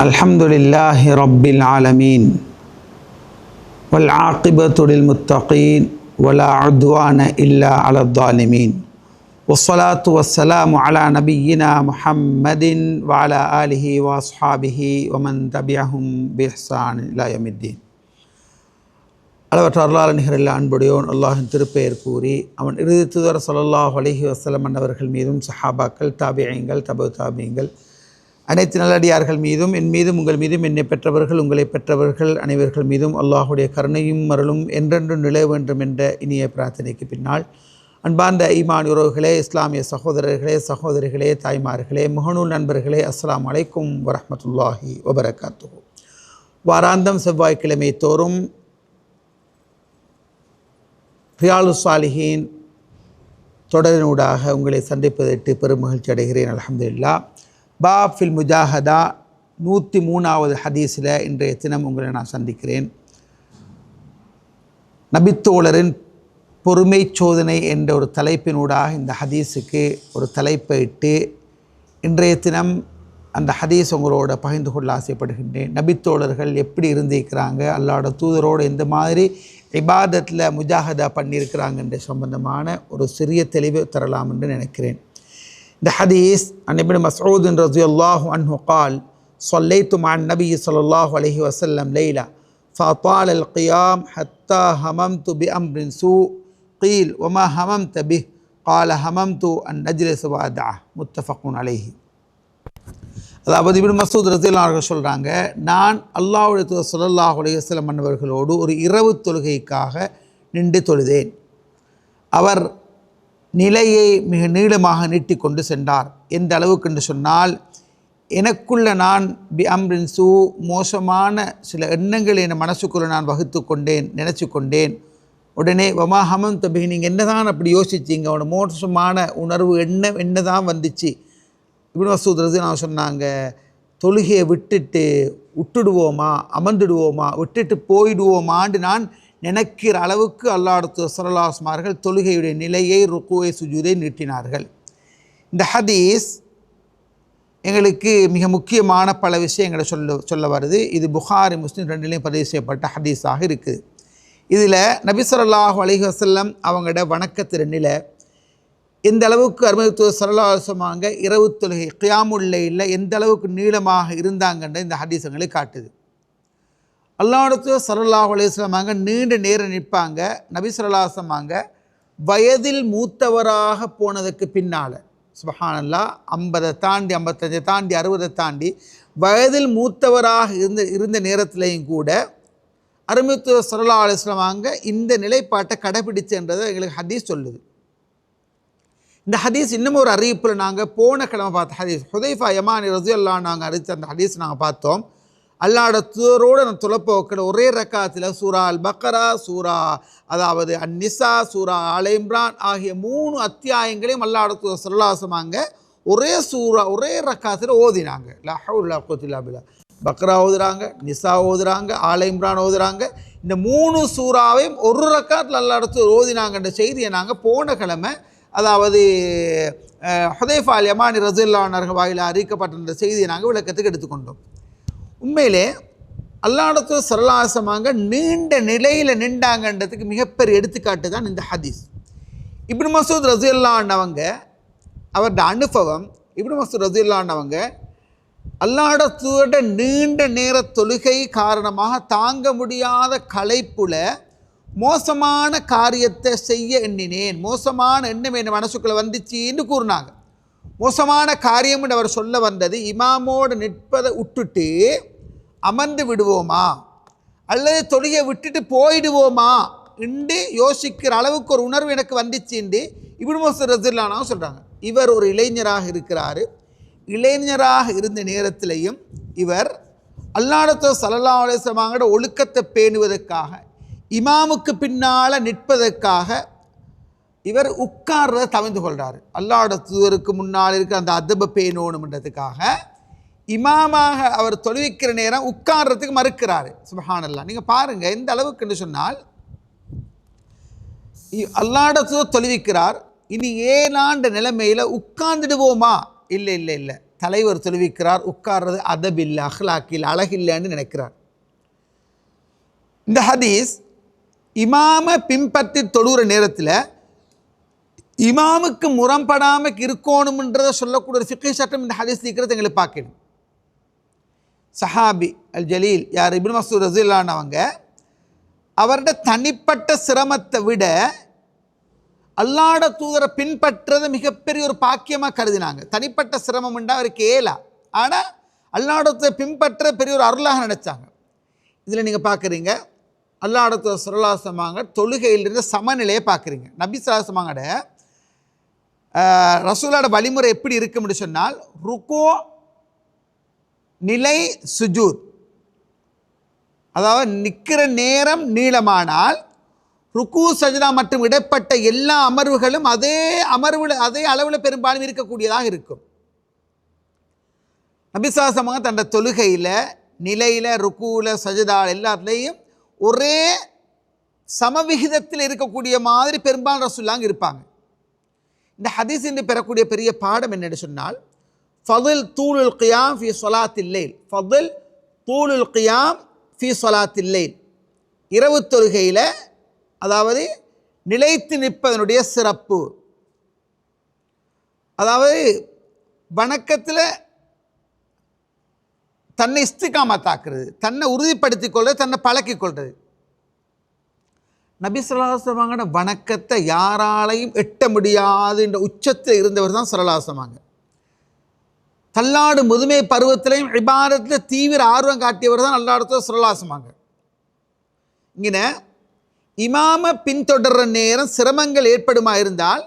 الحمد لله رب العالمين والعاقبة للمتقين ولا عدوان إلا على الظالمين والصلاة والسلام على نبينا محمد وعلى آله وأصحابه ومن تبعهم بإحسان إلى يوم الدين அளவற்ற அருளாள நிகரில் அன்புடையோன் அல்லாஹின் திருப்பெயர் கூறி அவன் இறுதி தூதர் ஸல்லல்லாஹு அலைஹி வஸல்லம் அன்னவர்கள் மீதும் சஹாபாக்கள் தாபியங்கள் தபு தாபியங்கள் அனைத்து நல்லடியார்கள் மீதும் என் மீதும் உங்கள் மீதும் என்னை பெற்றவர்கள் உங்களை பெற்றவர்கள் அனைவர்கள் மீதும் அல்லாஹுடைய கருணையும் மருளும் என்றென்றும் நிலை வேண்டும் என்ற இனிய பிரார்த்தனைக்கு பின்னால் அன்பார்ந்த ஈமான் உறவுகளே இஸ்லாமிய சகோதரர்களே சகோதரிகளே தாய்மார்களே முகநூல் நண்பர்களே அஸ்லாம் அலைக்கும் வரமத்துல்லாஹி வபரகாத்து வாராந்தம் செவ்வாய்க்கிழமை தோறும் ரியாலு தொடரினூடாக உங்களை சந்திப்பதற்கு பெரும் மகிழ்ச்சி அடைகிறேன். அலமதுல்லா பாப் ஃபில் முஜாஹதா நூற்றி மூணாவது ஹதீஸில் இன்றைய தினம் உங்களை நான் சந்திக்கிறேன். நபித்தோழரின் பொறுமை சோதனை என்ற ஒரு தலைப்பினூடாக இந்த ஹதீஸுக்கு ஒரு தலைப்பை இட்டு இன்றைய தினம் அந்த ஹதீஸ் உங்களோட பகிர்ந்து கொள்ள ஆசைப்படுகின்றேன். நபித்தோழர்கள் எப்படி இருந்திருக்கிறாங்க? அல்லாட தூதரோடு எந்த மாதிரி இபாதத்தில் முஜாஹதா பண்ணியிருக்கிறாங்கன்ற சம்பந்தமான ஒரு சிறிய தெளிவு தரலாம் என்று நினைக்கிறேன். இந்த ஹதீஸ் அன்னிபின் மசூத் ரஜி அல்லாஹு அன்ஹு கால் صليت مع النبي صلى الله عليه وسلم ليلة فأطال القيام حتى هممت بأمر سوء قيل وما هممت به قال هممت أن نجلس وأدعه متفق عليه அதாவது இபின் மசூத் ரத்தியல்லா அவர்கள் சொல்கிறாங்க நான் அல்லாஹுடைய தூதர் சொல்லல்லாஹ் அலையம் மன்னவர்களோடு ஒரு இரவு தொழுகைக்காக நின்று தொழுதேன் அவர் நிலையை மிக நீளமாக நீட்டி கொண்டு சென்றார். எந்த அளவுக்கு என்று சொன்னால் எனக்குள்ள நான் பி அம்ரின் சூ மோசமான சில எண்ணங்களை என் மனசுக்குள்ளே நான் வகுத்து கொண்டேன் நினச்சி கொண்டேன். உடனே வமா ஹமம் தபி நீங்கள் என்ன தான் அப்படி யோசிச்சிங்க? அவனோட மோசமான உணர்வு என்ன என்ன தான் வந்துச்சு? இப்படி மசூத் நான் சொன்னாங்க தொழுகையை விட்டுட்டு விட்டுடுவோமா அமர்ந்துடுவோமா? விட்டுட்டு போயிடுவோமான்னு நான் நினைக்கிற அளவுக்கு அல்லாடத்து சரலாஸ்மார்கள் தொழுகையுடைய நிலையை ருக்குவை சுஜூதை நீட்டினார்கள். இந்த ஹதீஸ் எங்களுக்கு மிக முக்கியமான பல விஷயங்களை சொல்ல சொல்ல வருது. இது புகாரி முஸ்லீம் ரெண்டுலேயும் பதிவு செய்யப்பட்ட ஹதீஸாக இருக்குது. இதில் நபி ஸல்லல்லாஹு வசல்லம் அவங்களோட வணக்கத்து ரெண்டில் எந்த அளவுக்கு அருமத்துவ சரலாசமாக இரவு தொழுகை கியாமுல்லையில் எந்த அளவுக்கு நீளமாக இருந்தாங்கன்ற இந்த ஹதீசங்களை காட்டுது. அல்லாடத்து சரல்லாஹ் அலையாங்க நீண்ட நேரம் நிற்பாங்க. நபி சரலாசமாங்க வயதில் மூத்தவராக போனதுக்கு பின்னால். சுபஹானல்லா ஐம்பதை தாண்டி ஐம்பத்தஞ்சை தாண்டி அறுபதை தாண்டி வயதில் மூத்தவராக இருந்த இருந்த நேரத்திலையும் கூட அருமைத்துவ சரலா அலிஸ்லாமாங்க இந்த நிலைப்பாட்டை கடைபிடிச்சுன்றதை எங்களுக்கு ஹதீஸ் சொல்லுது. இந்த ஹதீஸ் இன்னும் ஒரு அறிவிப்பில் நாங்கள் போன கிழமை பார்த்த ஹதீஸ். ஹுதைஃபா யமானி ரசியல்லா நாங்கள் அறிவித்த அந்த ஹதீஸ் நாங்கள் பார்த்தோம். அல்லாட தூரோடு நான் துளப்போக்கிற ஒரே ரக்காத்தில் சூரா அல் பக்கரா சூரா அதாவது அந்நிசா சூரா அல் இம்ரான் ஆகிய மூணு அத்தியாயங்களையும் அல்லாட தூர் சொல்லாசமாங்க ஒரே சூரா ஒரே ரக்காத்தில் ஓதினாங்க. லஹவுல்லா கோத்தில்லா பக்ரா ஓதுறாங்க நிசா ஓதுறாங்க ஆலைம்ரான் ஓதுறாங்க. இந்த மூணு சூறாவையும் ஒரு ரக்காத்தில் அல்லாடத்து ஓதினாங்கன்ற செய்தியை நாங்கள் போன கிழமை அதாவது ஹுதைஃபா அல் யமானி ரசுல்லானர்கள் வாயிலாக அறிவிக்கப்பட்ட செய்தியை நாங்கள் விளக்கத்துக்கு எடுத்துக்கொண்டோம். உண்மையிலே அல்லாடத்து சரலாசமாங்க நீண்ட நிலையில் நின்றாங்கன்றதுக்கு மிகப்பெரிய எடுத்துக்காட்டு தான் இந்த ஹதீஸ். இப்னு மசூத் ரசுல்லான்னவங்க அவரோட அனுபவம் இப்னு மசூத் ரசுல்லான்னவங்க அல்லாடத்தோட நீண்ட நேர தொழுகை காரணமாக தாங்க முடியாத களைப்புல மோசமான காரியத்தை செய்ய எண்ணினேன். மோசமான எண்ணம் என் மனசுக்குள்ளே வந்துச்சின்னு கூறினாங்க. மோசமான காரியம்னு அவர் சொல்ல வந்தது இமாமோடு நிற்பதை விட்டுட்டு அமர்ந்து விடுவோமா? அல்லது தொழுகையை விட்டுட்டு போயிடுவோமா? என்று யோசிக்கிற அளவுக்கு ஒரு உணர்வு எனக்கு வந்துச்சுண்டு இப்னு மசூத் ரசில்லானாவும் சொல்கிறாங்க இவர் ஒரு இளைஞராக இருக்கிறார். இளைஞராக இருந்த நேரத்திலையும் இவர் அல்லாடத்தோ சல்லா அலிஸ்லமாங்கட ஒழுக்கத்தை பேணுவதற்காக இமாமுக்கு பின்னால் நிற்பதற்காக இவர் உட்கார்றத தவிர்ந்து கொள்கிறார் அல்லாட தூதருக்கு முன்னால் இருக்கிற அந்த அதப பேணணுன்றதுக்காக இமாமாக அவர் தொழுவிக்கிற நேரம் உட்கார்றதுக்கு மறுக்கிறார். சுபஹானல்லா நீங்கள் பாருங்கள் எந்த அளவுக்குன்னு சொன்னால் அல்லாடத்தோ தொழுவிக்கிறார். இனி ஏழாண்டு நிலைமையில் உட்கார்ந்துடுவோமா? இல்லை இல்லை இல்லை. தலைவர் தொழுவிக்கிறார் உட்கார்றது அதபில்ல அஹ்லாக்கில் அழகில்லைன்னு நினைக்கிறார். இந்த ஹதீஸ் இமாம பின்பற்றி தொழுகிற நேரத்தில் இமாமுக்கு முரம்படாமல் இருக்கணும்ன்றதை சொல்லக்கூடிய ஒரு சட்டம் இந்த ஹதீஸ் இருக்கிறது எங்களுக்கு பார்க்கணும். சஹாபி அல் ஜலீல் யார்? இபின் மசூத் ரசூல்லானவங்க அவரோட தனிப்பட்ட சிரமத்தை விட அல்லாட தூதரை பின்பற்றுறது மிகப்பெரிய ஒரு பாக்கியமாக கருதினாங்க. தனிப்பட்ட சிரமம் உண்டா அவருக்கு ஏலா. ஆனால் அல்லாடத்தை பின்பற்ற பெரிய ஒரு அருளாக நினச்சாங்க. இதில் நீங்கள் பார்க்குறீங்க அல்லாடத்து தூதர் சுரலாசமாங்க தொழுகையிலிருந்து சமநிலையை பார்க்குறீங்க நபி சலாசமாங்கட ரசூலோட வழிமுறை எப்படி இருக்கும்னு சொன்னால் ருக்கோ நிலை சுஜூத் அதாவது நிற்கிற நேரம் நீளமானால் ருக்கு சஜிதா மற்றும் இடைப்பட்ட எல்லா அமர்வுகளும் அதே அமர்வில் அதே அளவில் பெரும்பாலும் இருக்கக்கூடியதாக இருக்கும். அபிசாசமாக தன்னோட தொழுகையில் நிலையில் ருக்குவில் சஜிதா எல்லாத்துலேயும் ஒரே சமவிகிதத்தில் இருக்கக்கூடிய மாதிரி பெரும்பாலும் ரசுல்லாங்க இருப்பாங்க. இந்த ஹதீஸ் என்று பெறக்கூடிய பெரிய பாடம் என்னென்னு சொன்னால் ஃபதில் தூளுல் கியாம் ஃபி சொலாத்தில்லைல் ஃபதில் தூளுல் கியாம் ஃபி சொலாத்தில்லைல் இரவு தொழுகையில் அதாவது நிலைத்து நிற்பதனுடைய சிறப்பு. அதாவது வணக்கத்தில் தன்னை இஸ்திகாமத்தாக்குறது தன்னை உறுதிப்படுத்தி கொள்வது தன்னை பழக்கி கொள்வது நபி சொல்லாசமாங்கன வணக்கத்தை யாராலையும் எட்ட முடியாது என்ற உச்சத்தில் இருந்தவர் தான் சொல்லாசமாங்க தள்ளாடு முதுமை பருவத்திலையும் இபாரத்தில் தீவிர ஆர்வம் காட்டியவர் தான் நல்லாடத்தில் சுரலாசமாங்க இங்கே இமாம பின்தொடர்ற நேரம் சிரமங்கள் ஏற்படுமா இருந்தால்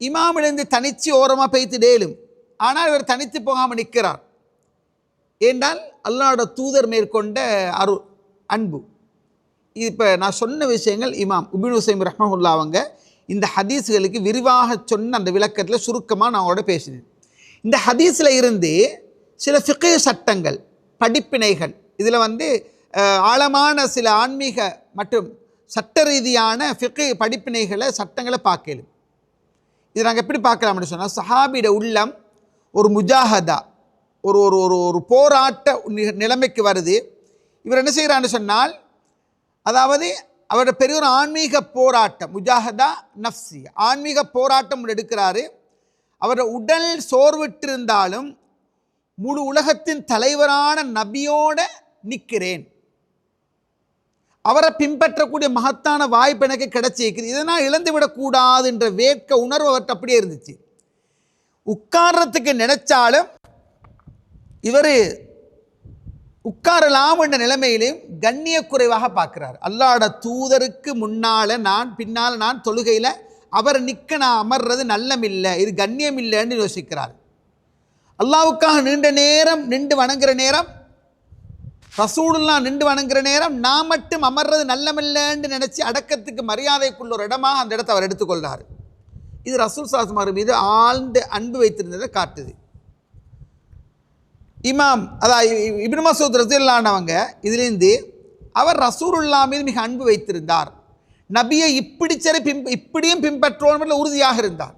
இமாமிலிருந்து தனிச்சு ஓரமாக பெய்த்து டேலும். ஆனால் இவர் தனித்து போகாமல் நிற்கிறார். ஏன்றால் அல்லாட தூதர் மேற்கொண்ட அரு அன்பு. இப்போ நான் சொன்ன விஷயங்கள் இமாம் உபின் ஹுசைம் ரஹ்மஹுல்லா அவங்க இந்த ஹதீஸ்களுக்கு விரிவாக சொன்ன அந்த விளக்கத்தில் சுருக்கமாக நான் அவங்களோட பேசினேன். இந்த ஹதீஸில் இருந்து சில ஃபிகே சட்டங்கள் படிப்பினைகள் இதில் வந்து ஆழமான சில ஆன்மீக மற்றும் சட்ட ரீதியான ஃபிகே படிப்பினைகளை சட்டங்களை பார்க்கலும். இது நாங்கள் எப்படி பார்க்கலாம்னு சொன்னால் சஹாபியோட உள்ளம் ஒரு முஜாஹதா ஒரு ஒரு ஒரு ஒரு போராட்ட நிலைமைக்கு வருது. இவர் என்ன செய்கிறான்னு சொன்னால் அதாவது அவரோட பெரிய ஒரு ஆன்மீக போராட்டம் முஜாஹதா நஃப்சி ஆன்மீக போராட்டம் எடுக்கிறாரு. அவர் உடல் சோர்விட்டிருந்தாலும் முழு உலகத்தின் தலைவரான நபியோட நிற்கிறேன் அவரை பின்பற்றக்கூடிய மகத்தான வாய்ப்பு எனக்கு கிடைச்சிருக்குது இதை நான் இழந்து விடக்கூடாது என்ற வேட்க உணர்வு அவர்கிட்ட அப்படியே இருந்துச்சு. உட்கார்றதுக்கு நினைச்சாலும் இவர் உட்காரலாம் என்ற நிலைமையிலையும் கண்ணிய குறைவாக அல்லாட தூதருக்கு முன்னால் நான் பின்னால் நான் தொழுகையில் அவர் நிற்க நான் அமர்றது நல்லமில்லை இது கண்ணியம் இல்லைன்னு யோசிக்கிறார். அல்லாவுக்காக நீண்ட நேரம் நின்று வணங்குற நேரம் ரசூடுலாம் நின்று வணங்குற நேரம் நான் மட்டும் அமர்றது நல்லமில்லைன்னு நினச்சி அடக்கத்துக்கு மரியாதைக்குள்ள ஒரு இடமாக அந்த இடத்தை அவர் எடுத்துக்கொள்கிறார் இது ரசூல் சாஸ்மார் மீது ஆழ்ந்த அன்பு வைத்திருந்ததை காட்டுது. இமாம் அதாவது இபின் மசூத் ரசூல்லானவங்க இதுலேருந்து அவர் ரசூருல்லா மீது மிக அன்பு வைத்திருந்தார். நபியை இப்படி சரி பின் இப்படியும் பின்பற்றுவோம் உறுதியாக இருந்தார்.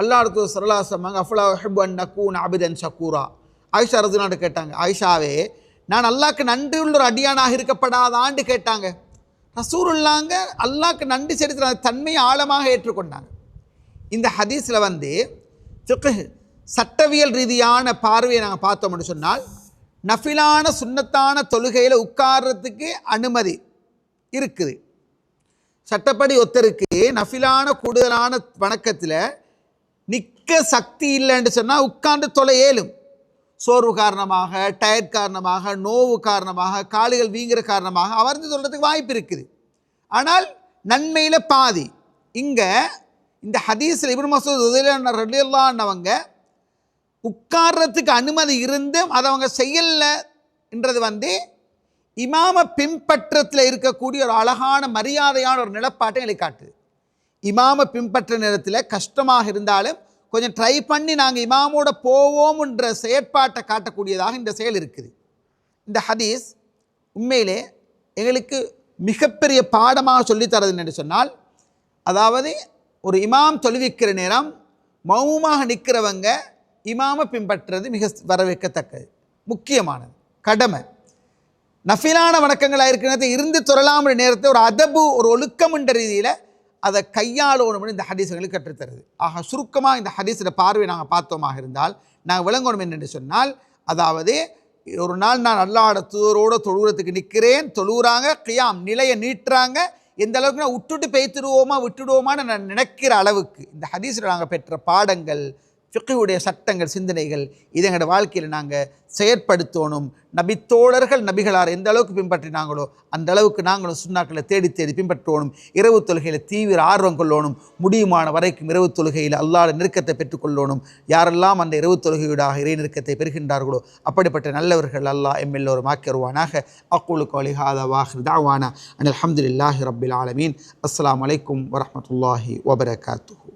அல்லாஹ் சரலாசமாங்க அஃபுலா ஹிப் அன் நக்கூன் அபிதன் ஷக்கூரா ஆயிஷா ரசுலான்னு கேட்டாங்க ஆயிஷாவே நான் அல்லாக்கு நன்றி உள்ள ஒரு அடியானாக இருக்கப்படாதான்னு கேட்டாங்க. ரசூருல்லாங்க அல்லாக்கு நன்றி செலுத்துகிற அந்த தன்மையை ஆழமாக ஏற்றுக்கொண்டாங்க. இந்த ஹதீஸில் வந்து சட்டவியல் ரீதியான பார்வையை நாங்கள் பார்த்தோம்னு சொன்னால் நஃபிலான சுண்ணத்தான தொழுகையில் உட்கார்றதுக்கு அனுமதி இருக்குது. சட்டப்படி ஒத்தருக்கு நஃபிலான கூடுதலான வணக்கத்தில் நிற்க சக்தி இல்லைன்னு சொன்னால் உட்கார்ந்து தொலை ஏலும். சோர்வு காரணமாக டயர்ட் காரணமாக நோவு காரணமாக காலுகள் வீங்குற காரணமாக அமர்ந்து சொல்கிறதுக்கு வாய்ப்பு இருக்குது. ஆனால் நன்மையில் பாதி. இங்கே இந்த ஹதீஸில் இப்னு மசூத் ரலியல்லான்னவங்க உட்கார்றதுக்கு அனுமதி இருந்தும் அதை அவங்க செய்யலைன்றது வந்து இமாம பின்பற்றத்தில் இருக்கக்கூடிய ஒரு அழகான மரியாதையான ஒரு நிலப்பாட்டை எங்களுக்கு காட்டுது இமாம பின்பற்ற நேரத்தில் கஷ்டமாக இருந்தாலும் கொஞ்சம் ட்ரை பண்ணி நாங்கள் இமாமோட போவோம்ன்ற செயற்பாட்டை காட்டக்கூடியதாக இந்த செயல் இருக்குது. இந்த ஹதீஸ் உண்மையிலே எங்களுக்கு மிகப்பெரிய பாடமாக சொல்லித்தரது என்று சொன்னால் அதாவது ஒரு இமாம் தொழுவிக்கிற நேரம் மௌனமாக நிற்கிறவங்க இமாம பின்பற்றுறது மிக வரவேற்கத்தக்கது முக்கியமானது கடமை. நஃபிலான வணக்கங்களாக இருக்கிறத இருந்து தொழலாமல் நேரத்தை ஒரு அதபு ஒரு ஒழுக்கம் என்ற ரீதியில் அதை கையாளணும்னு இந்த ஹதீஸ்களுக்கு கற்றுத்தருது. ஆக சுருக்கமாக இந்த ஹதீஸோட பார்வை நாங்கள் பார்த்தோமாக இருந்தால் நாங்கள் விளங்கணும் என்னென்று சொன்னால் அதாவது ஒரு நாள் நான் அல்லாட தூரோட தொழுகிறதுக்கு நிற்கிறேன் தொழுகிறாங்க கியாம் நிலையை நீட்டுறாங்க எந்த அளவுக்கு நான் விட்டுட்டு பேத்துடுவோமா விட்டுடுவோமான்னு நான் நினைக்கிற அளவுக்கு இந்த ஹதீஸில் நாங்கள் பெற்ற பாடங்கள் ஃபிக்கையுடைய சட்டங்கள் சிந்தனைகள் இதை எங்களோட வாழ்க்கையில் நாங்கள் செயற்படுத்தணும். நபித்தோழர்கள் நபிகளார் எந்த அளவுக்கு பின்பற்றினாங்களோ அந்த அளவுக்கு நாங்களும் சுண்ணாக்களை தேடி தேடி பின்பற்றணும் இரவு தொழுகையில் தீவிர ஆர்வம் கொள்ளணும். முடியுமான வரைக்கும் இரவு தொழுகையில் அல்லாத நெருக்கத்தை பெற்றுக்கொள்ளணும் யாரெல்லாம் அந்த இரவு தொழுகையூடாக இறை நெருக்கத்தை பெறுகின்றார்களோ அப்படிப்பட்ட நல்லவர்கள் அல்லாஹ் எம் எல்லோரும் ஆக்கியருவானாக. அக்கூலு கோலி ஹாதா வாஹிர் தாவானா. அன் அல்ஹம்துலில்லாஹி ஆலமீன். அஸ்லாம் அலைக்கும் வரமத்துல்லாஹி வபரகாத்து